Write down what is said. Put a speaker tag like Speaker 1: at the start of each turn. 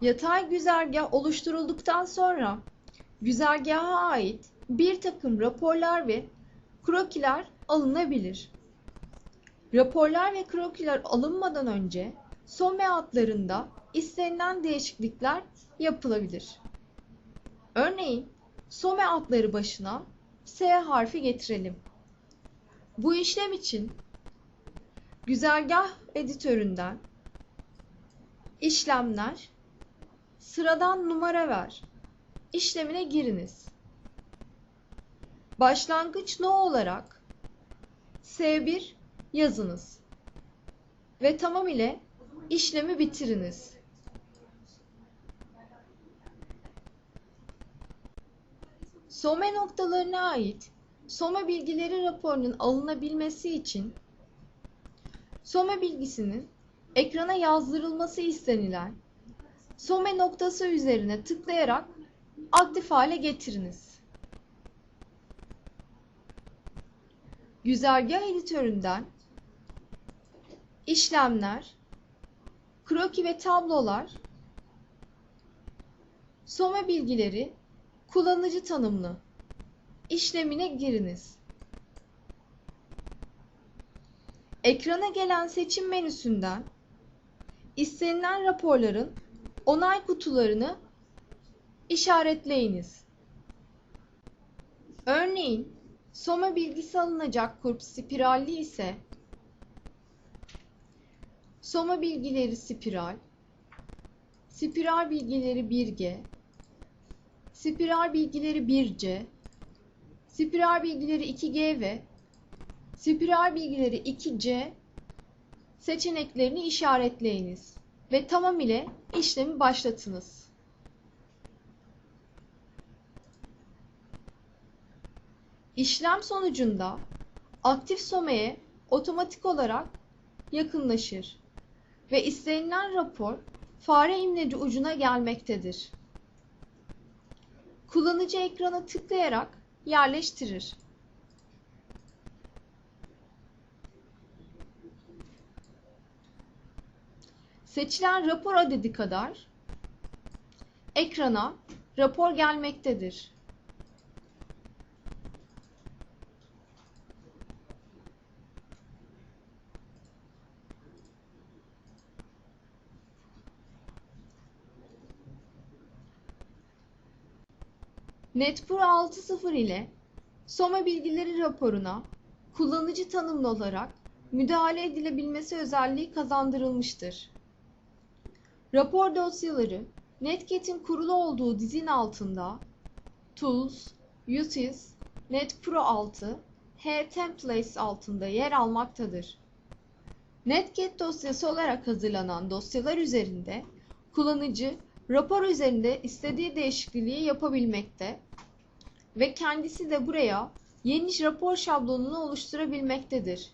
Speaker 1: Yatay güzergah oluşturulduktan sonra güzergaha ait bir takım raporlar ve krokiler alınabilir. Raporlar ve krokiler alınmadan önce SOME adlarında istenilen değişiklikler yapılabilir. Örneğin SOME adları başına S harfi getirelim. Bu işlem için güzergah editöründen işlemler sıradan numara ver işlemine giriniz. Başlangıç no olarak S1 yazınız ve tamam ile işlemi bitiriniz. SOME noktalarına ait SOME bilgileri raporunun alınabilmesi için SOME bilgisinin ekrana yazdırılması istenilen SOME noktası üzerine tıklayarak aktif hale getiriniz. Güzergah editöründen işlemler, kroki ve tablolar, SOME bilgileri, kullanıcı tanımlı işlemine giriniz. Ekrana gelen seçim menüsünden istenilen raporların onay kutularını işaretleyiniz. Örneğin SOMA bilgisi alınacak kurp spiralli ise SOMA bilgileri spiral, spiral bilgileri 1G, spiral bilgileri 1C, spiral bilgileri 2G ve spiral bilgileri 2C seçeneklerini işaretleyiniz ve tamam ile işlemi başlatınız. İşlem sonucunda aktif someye otomatik olarak yakınlaşır ve istenilen rapor fare imleci ucuna gelmektedir. Kullanıcı ekrana tıklayarak yerleştirir. Seçilen rapor adedi kadar ekrana rapor gelmektedir. NetPro 6.0 ile SOMA bilgileri raporuna kullanıcı tanımlı olarak müdahale edilebilmesi özelliği kazandırılmıştır. Rapor dosyaları Netget'in kurulu olduğu dizin altında Tools, Uses, NetPro 6, H Templates altında yer almaktadır. Netget dosyası olarak hazırlanan dosyalar üzerinde kullanıcı rapor üzerinde istediği değişikliği yapabilmekte ve kendisi de buraya yeni rapor şablonunu oluşturabilmektedir.